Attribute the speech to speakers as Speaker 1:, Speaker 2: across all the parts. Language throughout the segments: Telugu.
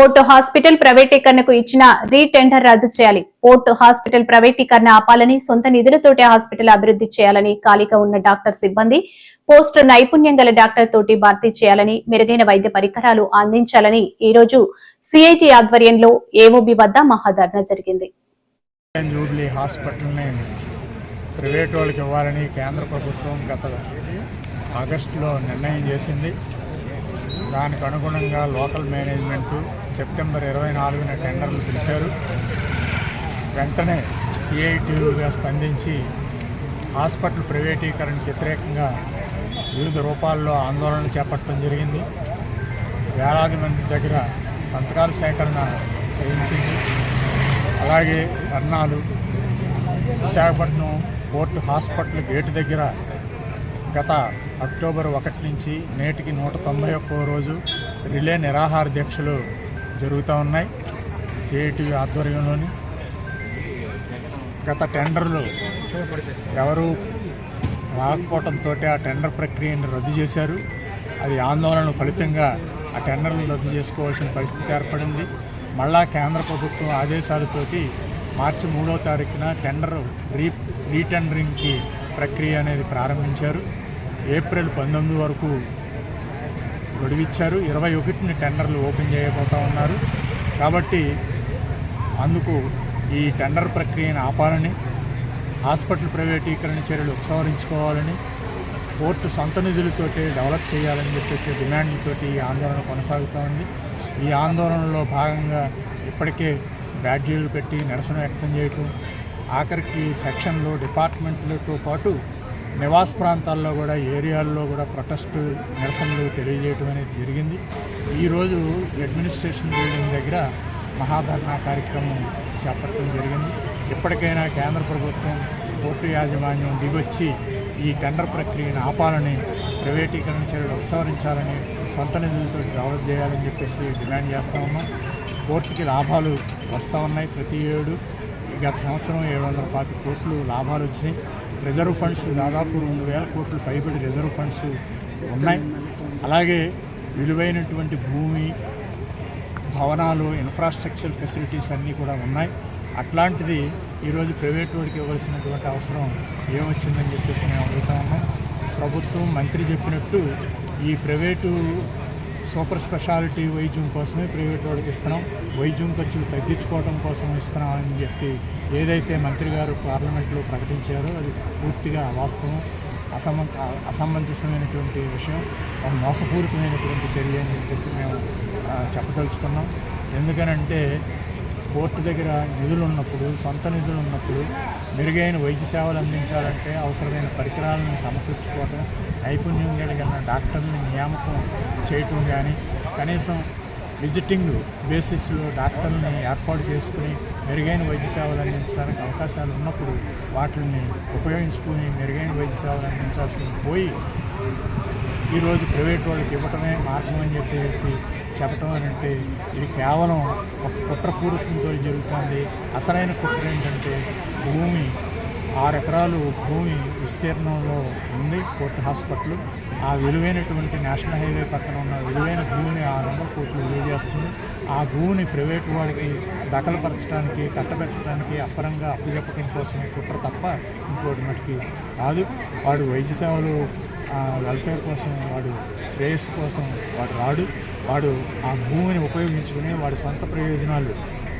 Speaker 1: పోర్టు హాస్పిటల్ ప్రైవేటీకరణకు ఇచ్చిన రీటెండర్ రద్దు చేయాలి. పోర్టు హాస్పిటల్ ప్రైవేటీకరణ ఆపాలని సొంత నిధులతోటి హాస్పిటల్ అభివృద్ధి చేయాలని ఖాళీగా ఉన్న డాక్టర్ సిబ్బంది పోస్టు నైపుణ్యం గల డాక్టర్ తోటి భర్తీ చేయాలని మెరుగైన వైద్య పరికరాలు అందించాలని ఈ రోజు సిఐటి ఆధ్వర్యంలో ఏఓబి వద్ద మహాధర్నా జరిగింది.
Speaker 2: ప్రైవేట్ వాళ్ళకి ఇవ్వాలని కేంద్ర ప్రభుత్వం గత ఆగస్టులో నిర్ణయం చేసింది. దానికి అనుగుణంగా లోకల్ మేనేజ్మెంటు సెప్టెంబర్ ఇరవై నాలుగున టెండర్లు పిలిచారు వెంటనే సిఐటిగా స్పందించి హాస్పిటల్ ప్రైవేటీకరణకు వ్యతిరేకంగా వివిధ రూపాల్లో ఆందోళన చేపట్టడం జరిగింది. వేలాది మంది దగ్గర సంతకాల సేకరణ చేయించింది. అలాగే ధర్నాలు విశాఖపట్నం పోర్టు హాస్పిటల్ గేటు దగ్గర గత అక్టోబర్ ఒకటి నుంచి నేటికి నూట తొంభై ఒక్కో రోజు రిలే నిరాహార దీక్షలు జరుగుతూ ఉన్నాయి. సిఐటివి ఆధ్వర్యంలోని గత టెండర్లు ఎవరు రాకపోవడంతో ఆ టెండర్ ప్రక్రియను రద్దు చేశారు. అది ఆందోళన ఫలితంగా ఆ టెండర్లు రద్దు చేసుకోవాల్సిన పరిస్థితి ఏర్పడింది. మళ్ళా కేంద్ర ప్రభుత్వం ఆదేశాలతోటి మార్చి మూడో తారీఖున టెండర్ రీ రీటెండరింగ్కి ప్రక్రియ అనేది ప్రారంభించారు. ఏప్రిల్ పంతొమ్మిది వరకు గడువిచ్చారు. ఇరవై ఒకటిని టెండర్లు ఓపెన్ చేయబోతా ఉన్నారు. కాబట్టి అందుకు ఈ టెండర్ ప్రక్రియను ఆపాలని హాస్పిటల్ ప్రైవేటీకరణ చర్యలు ఉపసంహరించుకోవాలని కోర్టు సొంత నిధులతోటి డెవలప్ చేయాలని చెప్పేసి డిమాండ్లతోటి ఈ ఆందోళన కొనసాగుతూ ఉంది. ఈ ఆందోళనలో భాగంగా ఇప్పటికే బ్యాడ్జీలు పెట్టి నిరసన వ్యక్తం చేయటం ఆఖరికి సెక్షన్లో డిపార్ట్మెంట్లతో పాటు నివాస ప్రాంతాల్లో కూడా ఏరియాల్లో కూడా ప్రొటెస్ట్ నిరసనలు తెలియజేయటం అనేది జరిగింది. ఈరోజు అడ్మినిస్ట్రేషన్ బిల్డింగ్ దగ్గర మహాధర్నా కార్యక్రమం చేపట్టడం జరిగింది. ఇప్పటికైనా కేంద్ర ప్రభుత్వం పోర్టు యాజమాన్యం దిగొచ్చి ఈ టెండర్ ప్రక్రియను ఆపాలని ప్రైవేటీకరణ చర్యలు ఉపసంహరించాలని సొంత నిధులతో డెవలప్ చేయాలని చెప్పేసి డిమాండ్ చేస్తూ ఉన్నాం. పోర్టుకి లాభాలు వస్తూ ఉన్నాయి ప్రతి ఏడు. గత సంవత్సరం ఏడు వందల పాతి కోట్లు లాభాలు వచ్చినాయి. రిజర్వ్ ఫండ్స్ దాదాపు రెండు వేల కోట్లు పైబడి రిజర్వ్ ఫండ్స్ ఉన్నాయి. అలాగే విలువైనటువంటి భూమి భవనాలు ఇన్ఫ్రాస్ట్రక్చర్ ఫెసిలిటీస్ అన్నీ కూడా ఉన్నాయి. అట్లాంటిది ఈరోజు ప్రైవేట్ వాడికి ఇవ్వాల్సినటువంటి అవసరం ఏమొచ్చిందని చెప్పేసి మేము అడుగుతా ఉన్నాం ప్రభుత్వం మంత్రి చెప్పినట్టు ఈ ప్రైవేటు సూపర్ స్పెషాలిటీ వైద్యం కోసమే ప్రైవేట్ వాడికి ఇస్తున్నాం. వైద్యం ఖర్చులు తగ్గించుకోవడం కోసం ఇస్తున్నాం అని చెప్పి ఏదైతే మంత్రి గారు పార్లమెంట్లో ప్రకటించారో అది పూర్తిగా వాస్తవం. అసమ అసమంజసమైనటువంటి విషయం. మోసపూరితమైనటువంటి చర్య అని చెప్పేసి మేము చెప్పదలుచుకున్నాం. ఎందుకనంటే కోర్టు దగ్గర నిధులు ఉన్నప్పుడు సొంత నిధులు ఉన్నప్పుడు మెరుగైన వైద్య సేవలు అందించాలంటే అవసరమైన పరికరాలను సమకూర్చుకోవటం నైపుణ్యం కలిగిన డాక్టర్ని నియామకం చేయటం కానీ కనీసం విజిటింగ్ బేసిస్లో డాక్టర్ని ఏర్పాటు చేసుకుని మెరుగైన వైద్య సేవలు అందించడానికి అవకాశాలు ఉన్నప్పుడు వాటిని ఉపయోగించుకుని మెరుగైన వైద్య సేవలు అందించాల్సి పోయి ఈరోజు ప్రైవేట్ వాళ్ళకి ఇవ్వటమే మార్గం అని చెప్పేసి చెప్పటం అని అంటే ఇది కేవలం ఒక కుట్రపూరితంతో జరుగుతుంది. అసలైన కుట్ర ఏంటంటే భూమి ఆరు ఎకరాలు భూమి విస్తీర్ణంలో ఉంది కోర్టు హాస్పిటల్. ఆ విలువైనటువంటి నేషనల్ హైవే పక్కన ఉన్న విలువైన భూమిని ఆరు వందల కోట్లు విలువ చేస్తుంది. ఆ భూమిని ప్రైవేట్ వాడికి దఖలుపరచడానికి కట్టబెట్టడానికి అప్పరంగా అప్పచెప్పడం కోసమే కుట్ర తప్ప ఇంకోటి మటుకి కాదు. వాడు వైద్య సేవలు వెల్ఫేర్ కోసం వాడు శ్రేయస్సు కోసం వాడు రాడు. వాడు ఆ భూమిని ఉపయోగించుకుని వాడి సొంత ప్రయోజనాలు.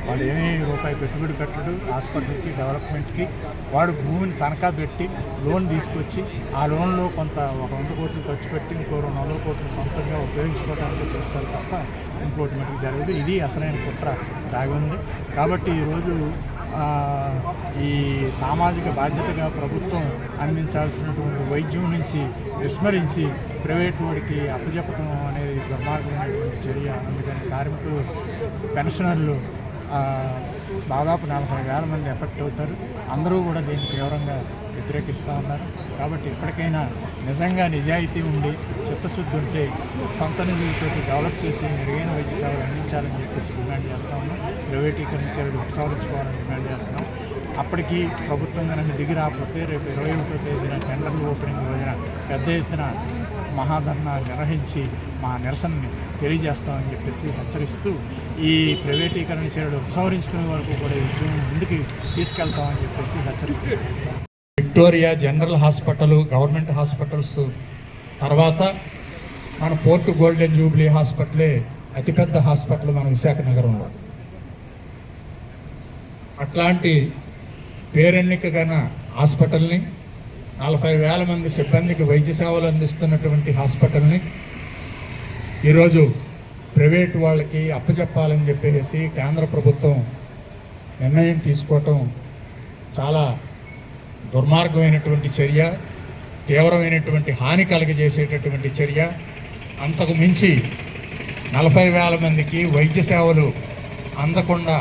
Speaker 2: వాడు ఏమీ రూపాయి పెట్టుబడి పెట్టడు. హాస్పిటల్కి డెవలప్మెంట్కి వాడు భూమిని తనఖా పెట్టి లోన్ తీసుకొచ్చి ఆ లోన్లో కొంత ఒక వంద కోట్లు ఖర్చు పెట్టి ఇంకో రెండు వందల కోట్లు సొంతంగా ఉపయోగించుకోవడానికి చూస్తారు తప్ప ఇంకోటి మటుకు జరగదు. ఇది అసలైన కుట్ర. దాగి ఉంది కాబట్టి ఈరోజు ఈ సామాజిక బాధ్యతగా ప్రభుత్వం అందించాల్సినటువంటి వైద్యం నుంచి విస్మరించి ప్రైవేట్ వాడికి అప్పజెప్పడం అనేది దుర్మార్గమైనటువంటి చర్య. అందుకని కార్మికులు పెన్షనర్లు దాదాపు నలభై వేల మంది ఎఫెక్ట్ అవుతారు. అందరూ కూడా దీన్ని తీవ్రంగా వ్యతిరేకిస్తూ ఉన్నారు. కాబట్టి ఇప్పటికైనా నిజంగా నిజాయితీ ఉండి చిత్తశుద్ధి ఉంటే సొంత నిధులతో డెవలప్ చేసి మెరుగైన వైద్య సేవలు అందించాలని చెప్పేసి డిమాండ్ చేస్తా ఉన్నాం. ప్రైవేటీకరణ ఉపసంహరించుకోవాలని డిమాండ్ చేస్తున్నాం. అప్పటికి ప్రభుత్వం కనుక దిగి రాకపోతే రేపు ఇరవై ఒకటో తేదీన టెండర్లు ఓపెనింగ్ రోజున పెద్ద ఎత్తున
Speaker 3: మహాధర్నా నిర్వహించి మా నిరసనని తెలియజేస్తామని చెప్పేసి హెచ్చరిస్తూ ఈ ప్రైవేటీకరణ చర్యలు ఉపసంహరించుకునే వరకు కూడా ఈ ఉద్యమం ముందుకు తీసుకెళ్తామని చెప్పేసి హెచ్చరిస్తూ
Speaker 2: Victoria general hospital government hospitals తర్వాత మన పోర్ట్ గోల్డెన్ జూబ్లీ హాస్పిటలే అతిపెద్ద హాస్పిటల్ మన విశాఖ నగరంలో అట్లాంటి పేరెన్నిక హాస్పిటల్ని నలభై వేల మంది సిబ్బందికి వైద్య సేవలు అందిస్తున్నటువంటి హాస్పిటల్ని ఈరోజు ప్రైవేట్ వాళ్ళకి అప్పచెప్పాలని చెప్పేసి కేంద్ర ప్రభుత్వం నిర్ణయం తీసుకోవటం చాలా దుర్మార్గమైనటువంటి చర్య తీవ్రమైనటువంటి హాని కలగజేసేటటువంటి చర్య. అంతకు మించి నలభై వేల మందికి వైద్య సేవలు అందకుండా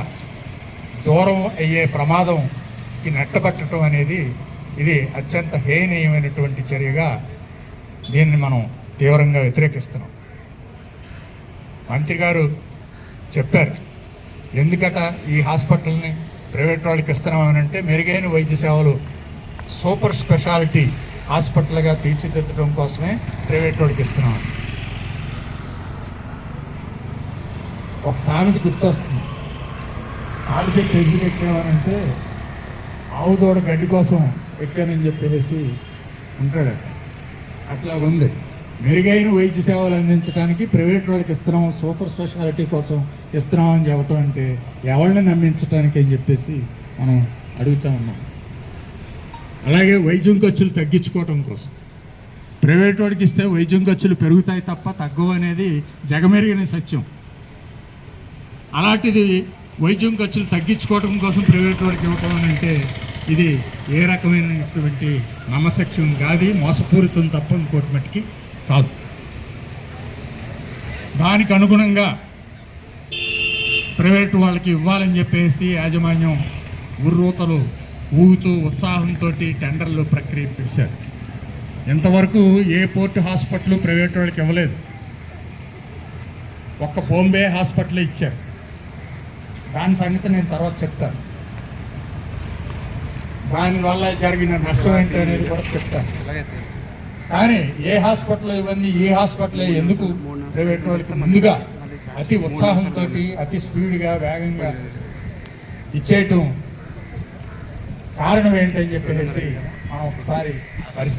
Speaker 2: దూరం అయ్యే ప్రమాదంకి నెట్టబట్టడం అనేది ఇది అత్యంత హేయనీయమైనటువంటి చర్యగా దీన్ని మనం తీవ్రంగా వ్యతిరేకిస్తున్నాం. మంత్రి గారు చెప్పారు ఎందుకట ఈ హాస్పిటల్ని ప్రైవేట్ వాళ్ళకి ఇస్తున్నామని అంటే మెరుగైన వైద్య సేవలు సూపర్ స్పెషాలిటీ హాస్పిటల్గా తీర్చిదిద్దడం కోసమే ప్రైవేట్ వాళ్ళకి ఇస్తున్నామని. ఒక సామెత గుర్తొస్తుంది. ఆలు చెట్టు ఎందుకు ఎక్కేవారంటే ఆవు దూడ గడ్డి కోసం ఎక్కానని చెప్పేసి ఉంటాడు అట్లా ఉంది. మెరుగైన వైద్య సేవలు అందించడానికి ప్రైవేట్ వాళ్ళకి ఇస్తున్నాం సూపర్ స్పెషాలిటీ కోసం ఇస్తున్నాం అని చెప్పటం అంటే ఎవరిని నమ్మించడానికి అని చెప్పేసి మనం అడుగుతా ఉన్నాం. అలాగే వైద్యం ఖర్చులు తగ్గించుకోవటం కోసం. ప్రైవేట్ వాడికి ఇస్తే వైద్యం ఖర్చులు పెరుగుతాయి తప్ప తగ్గవు అనేది జగమెరిగిన సత్యం. అలాంటిది వైద్యం ఖర్చులు తగ్గించుకోవడం కోసం ప్రైవేట్ వాడికి ఇవ్వటం అని అంటే ఇది ఏ రకమైనటువంటి నమ్మశక్యం కాదు మోసపూరితం తప్ప ఇంకోటి మట్టికి కాదు. దానికి అనుగుణంగా ప్రైవేట్ వాళ్ళకి ఇవ్వాలని చెప్పేసి యాజమాన్యం ఉర్రూతలు ఊగుతూ ఉత్సాహంతో టెండర్లు ప్రక్రియ పిలిచారు ఇంతవరకు ఏ పోర్ట్ హాస్పిటల్ ప్రైవేట్ వాళ్ళకి ఇవ్వలేదు. ఒక్క బాంబే హాస్పిటల్ ఇచ్చారు. దాని సంగతి నేను తర్వాత చెప్తాను. దానివల్ల జరిగిన నష్టం ఏంటి అనేది కూడా చెప్తాను. కానీ ఏ హాస్పిటల్ ఇవన్నీ ఏ హాస్పిటల్ ఎందుకు? ప్రైవేట్ వాళ్ళకి ముందుగా అతి ఉత్సాహంతో అతి స్పీడ్గా వేగంగా ఇచ్చేయటం కారణం ఏంటని చెప్పేసి మనం ఒకసారి పరిశీలి